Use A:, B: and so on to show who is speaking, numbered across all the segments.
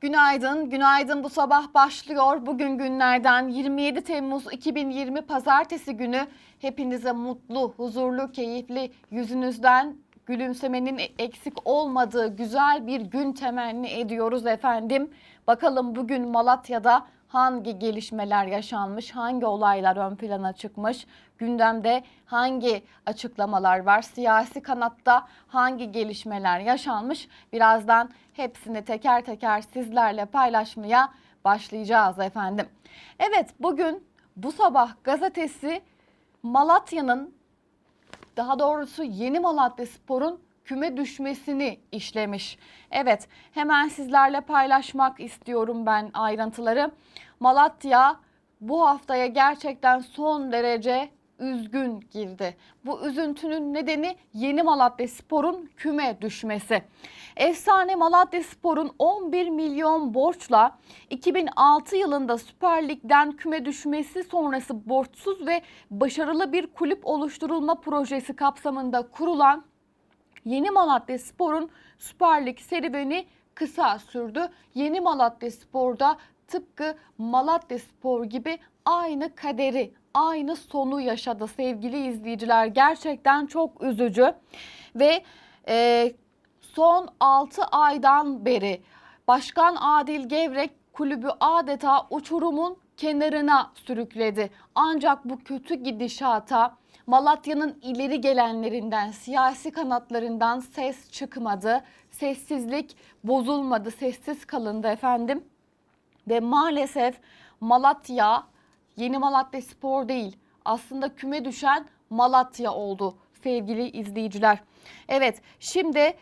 A: Günaydın, günaydın bu sabah başlıyor. Bugün günlerden 27 Temmuz 2020 Pazartesi günü hepinize mutlu, huzurlu, keyifli, yüzünüzden gülümsemenin eksik olmadığı güzel bir gün temenni ediyoruz efendim. Bakalım bugün Malatya'da hangi gelişmeler yaşanmış, hangi olaylar ön plana çıkmış, gündemde hangi açıklamalar var, siyasi kanatta hangi gelişmeler yaşanmış birazdan hepsini teker teker sizlerle paylaşmaya başlayacağız efendim. Evet bugün bu sabah gazetesi Malatya'nın daha doğrusu Yeni Malatya Spor'un küme düşmesini işlemiş. Evet hemen sizlerle paylaşmak istiyorum ben ayrıntıları. Malatya bu haftaya gerçekten son derece üzgün girdi. Bu üzüntünün nedeni Yeni Malatya Spor'un küme düşmesi. Efsane Malatya Spor'un 11 milyon borçla 2006 yılında Süper Lig'den küme düşmesi sonrası borçsuz ve başarılı bir kulüp oluşturulma projesi kapsamında kurulan Yeni Malatya Spor'un Süper Lig serüveni kısa sürdü. Yeni Malatya Spor'da tıpkı Malatya Spor gibi aynı kaderi, aynı sonu yaşadı sevgili izleyiciler. Gerçekten çok üzücü ve e, son 6 aydan beri Başkan Adil Gevrek kulübü adeta uçurumun kenarına sürükledi. Ancak bu kötü gidişata Malatya'nın ileri gelenlerinden, siyasi kanatlarından ses çıkmadı. Sessizlik bozulmadı, sessiz kalındı efendim. Ve maalesef Malatya, yeni Malatya Spor değil, aslında küme düşen Malatya oldu sevgili izleyiciler. Evet, şimdi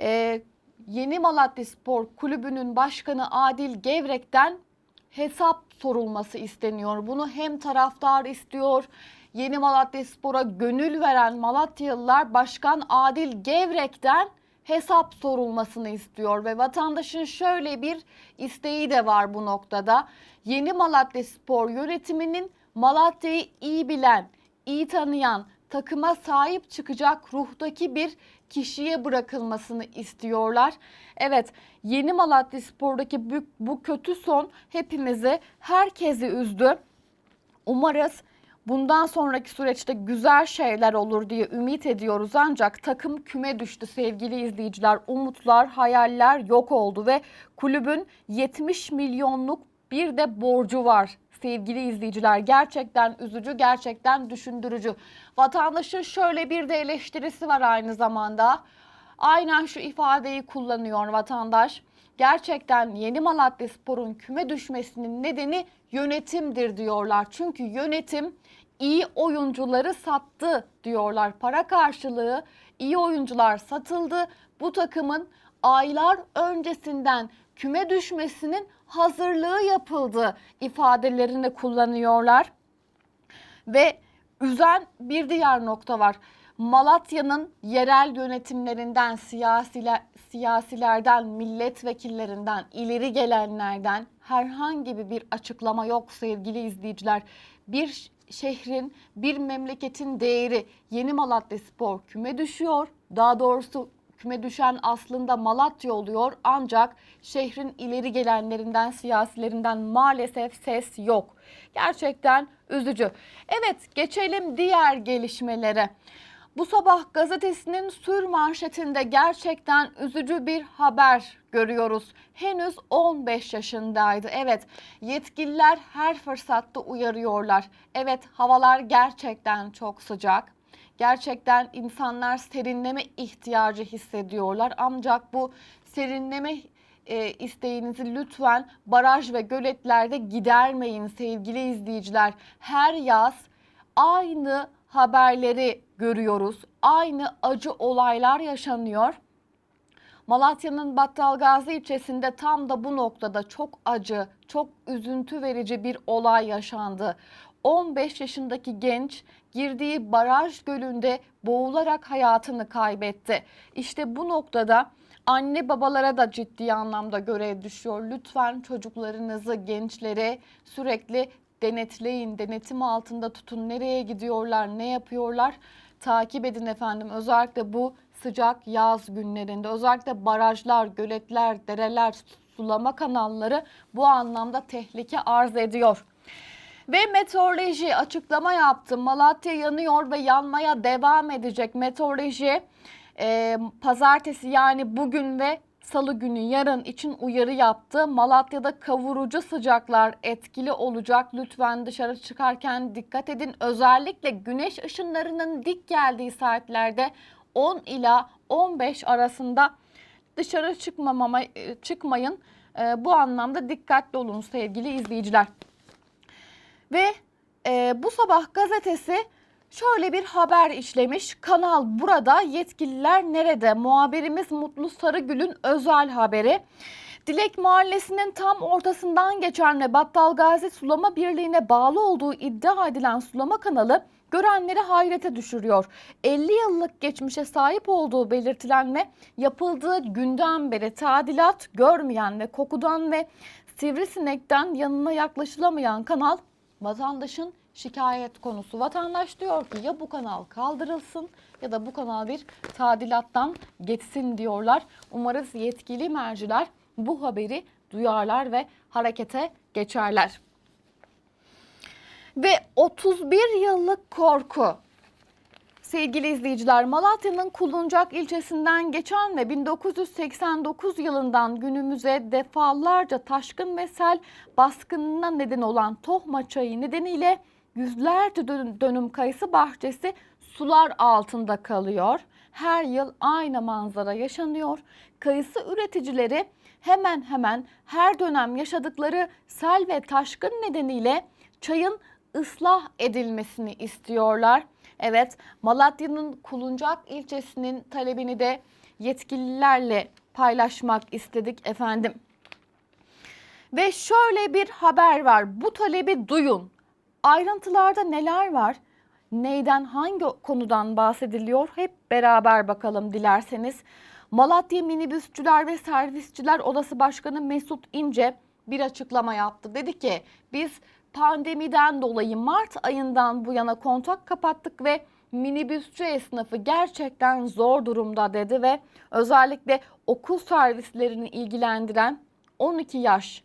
A: e, Yeni Malatya Spor Kulübü'nün başkanı Adil Gevrek'ten hesap sorulması isteniyor. Bunu hem taraftar istiyor, Yeni Malatya Spor'a gönül veren Malatyalılar Başkan Adil Gevrek'ten hesap sorulmasını istiyor ve vatandaşın şöyle bir isteği de var bu noktada. Yeni Malatya Spor yönetiminin Malatya'yı iyi bilen, iyi tanıyan, takıma sahip çıkacak ruhtaki bir kişiye bırakılmasını istiyorlar. Evet, Yeni Malatya Spor'daki bu, bu kötü son hepimizi, herkesi üzdü. Umarız bundan sonraki süreçte güzel şeyler olur diye ümit ediyoruz ancak takım küme düştü sevgili izleyiciler. Umutlar, hayaller yok oldu ve kulübün 70 milyonluk bir de borcu var sevgili izleyiciler. Gerçekten üzücü, gerçekten düşündürücü. Vatandaşın şöyle bir de eleştirisi var aynı zamanda. Aynen şu ifadeyi kullanıyor vatandaş. Gerçekten Yeni Malatya Spor'un küme düşmesinin nedeni yönetimdir diyorlar. Çünkü yönetim iyi oyuncuları sattı diyorlar. Para karşılığı iyi oyuncular satıldı. Bu takımın aylar öncesinden küme düşmesinin hazırlığı yapıldı ifadelerini kullanıyorlar. Ve üzen bir diğer nokta var. Malatya'nın yerel yönetimlerinden, siyasiler, siyasilerden, milletvekillerinden, ileri gelenlerden herhangi bir açıklama yok sevgili izleyiciler. Bir şehrin, bir memleketin değeri Yeni Malatya Spor küme düşüyor. Daha doğrusu küme düşen aslında Malatya oluyor ancak şehrin ileri gelenlerinden, siyasilerinden maalesef ses yok. Gerçekten üzücü. Evet geçelim diğer gelişmelere. Bu sabah gazetesinin sür manşetinde gerçekten üzücü bir haber görüyoruz. Henüz 15 yaşındaydı. Evet, yetkililer her fırsatta uyarıyorlar. Evet, havalar gerçekten çok sıcak. Gerçekten insanlar serinleme ihtiyacı hissediyorlar. Ancak bu serinleme e, isteğinizi lütfen baraj ve göletlerde gidermeyin sevgili izleyiciler. Her yaz aynı haberleri görüyoruz. Aynı acı olaylar yaşanıyor. Malatya'nın Battalgazi ilçesinde tam da bu noktada çok acı, çok üzüntü verici bir olay yaşandı. 15 yaşındaki genç girdiği baraj gölünde boğularak hayatını kaybetti. İşte bu noktada anne babalara da ciddi anlamda görev düşüyor. Lütfen çocuklarınızı, gençlere sürekli denetleyin, denetim altında tutun. Nereye gidiyorlar, ne yapıyorlar? Takip edin efendim. Özellikle bu sıcak yaz günlerinde özellikle barajlar, göletler, dereler, sulama kanalları bu anlamda tehlike arz ediyor. Ve meteoroloji açıklama yaptı. Malatya yanıyor ve yanmaya devam edecek. Meteoroloji e, pazartesi yani bugün ve salı günü yarın için uyarı yaptı. Malatya'da kavurucu sıcaklar etkili olacak. Lütfen dışarı çıkarken dikkat edin. Özellikle güneş ışınlarının dik geldiği saatlerde 10 ila 15 arasında dışarı çıkmamama, e, çıkmayın. E, bu anlamda dikkatli olun sevgili izleyiciler. Ve e, bu sabah gazetesi şöyle bir haber işlemiş. Kanal burada, yetkililer nerede? Muhabirimiz Mutlu Sarıgül'ün özel haberi. Dilek Mahallesi'nin tam ortasından geçen ve Battalgazi Sulama Birliği'ne bağlı olduğu iddia edilen sulama kanalı görenleri hayrete düşürüyor. 50 yıllık geçmişe sahip olduğu belirtilen ve yapıldığı günden beri tadilat görmeyen ve kokudan ve sivrisinekten yanına yaklaşılamayan kanal vatandaşın şikayet konusu. Vatandaş diyor ki ya bu kanal kaldırılsın ya da bu kanal bir tadilattan geçsin diyorlar. Umarız yetkili merciler bu haberi duyarlar ve harekete geçerler. Ve 31 yıllık korku. Sevgili izleyiciler, Malatya'nın Kuluncak ilçesinden geçen ve 1989 yılından günümüze defalarca taşkın ve sel baskınına neden olan Tohma Çayı nedeniyle yüzlerce dönüm kayısı bahçesi sular altında kalıyor. Her yıl aynı manzara yaşanıyor. Kayısı üreticileri hemen hemen her dönem yaşadıkları sel ve taşkın nedeniyle çayın ıslah edilmesini istiyorlar. Evet, Malatya'nın Kuluncak ilçesinin talebini de yetkililerle paylaşmak istedik efendim. Ve şöyle bir haber var. Bu talebi duyun. Ayrıntılarda neler var? Neyden, hangi konudan bahsediliyor? Hep beraber bakalım dilerseniz. Malatya Minibüsçüler ve Servisçiler Odası Başkanı Mesut İnce bir açıklama yaptı. Dedi ki biz pandemiden dolayı Mart ayından bu yana kontak kapattık ve minibüsçü esnafı gerçekten zor durumda dedi ve özellikle okul servislerini ilgilendiren 12 yaş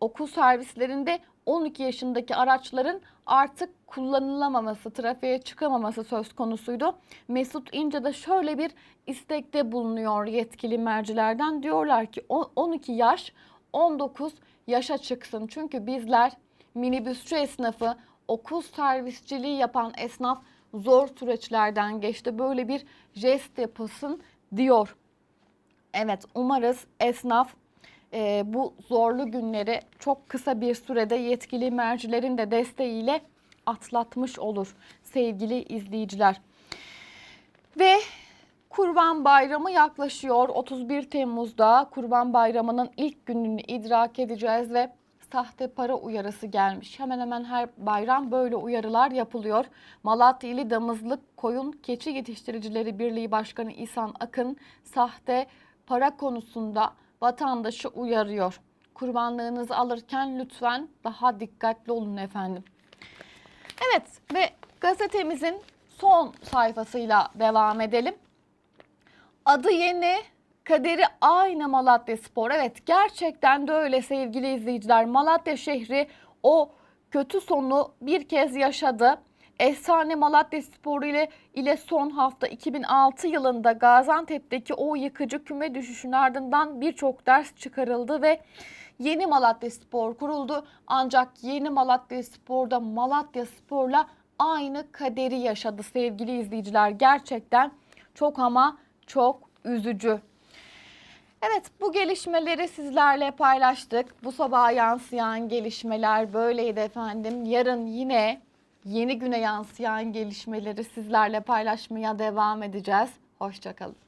A: okul servislerinde 12 yaşındaki araçların artık kullanılamaması, trafiğe çıkamaması söz konusuydu. Mesut İnce de şöyle bir istekte bulunuyor yetkili mercilerden. Diyorlar ki 12 yaş 19 yaşa çıksın. Çünkü bizler minibüsçü esnafı, okul servisçiliği yapan esnaf zor süreçlerden geçti. Böyle bir jest yapılsın diyor. Evet umarız esnaf e, bu zorlu günleri çok kısa bir sürede yetkili mercilerin de desteğiyle atlatmış olur sevgili izleyiciler. Ve Kurban Bayramı yaklaşıyor. 31 Temmuz'da Kurban Bayramı'nın ilk gününü idrak edeceğiz ve sahte para uyarısı gelmiş. Hemen hemen her bayram böyle uyarılar yapılıyor. Malatya Damızlık Koyun Keçi Yetiştiricileri Birliği Başkanı İhsan Akın sahte para konusunda vatandaşı uyarıyor. Kurbanlığınızı alırken lütfen daha dikkatli olun efendim. Evet ve gazetemizin son sayfasıyla devam edelim. Adı yeni, kaderi aynı Malatya Spor. Evet gerçekten de öyle sevgili izleyiciler. Malatya şehri o kötü sonu bir kez yaşadı. Efsane Malatya Sporu ile, ile son hafta 2006 yılında Gaziantep'teki o yıkıcı küme düşüşün ardından birçok ders çıkarıldı ve yeni Malatya Spor kuruldu. Ancak yeni Malatya Spor'da Malatya Spor'la aynı kaderi yaşadı sevgili izleyiciler. Gerçekten çok ama çok üzücü. Evet bu gelişmeleri sizlerle paylaştık. Bu sabah yansıyan gelişmeler böyleydi efendim. Yarın yine yeni güne yansıyan gelişmeleri sizlerle paylaşmaya devam edeceğiz. Hoşçakalın.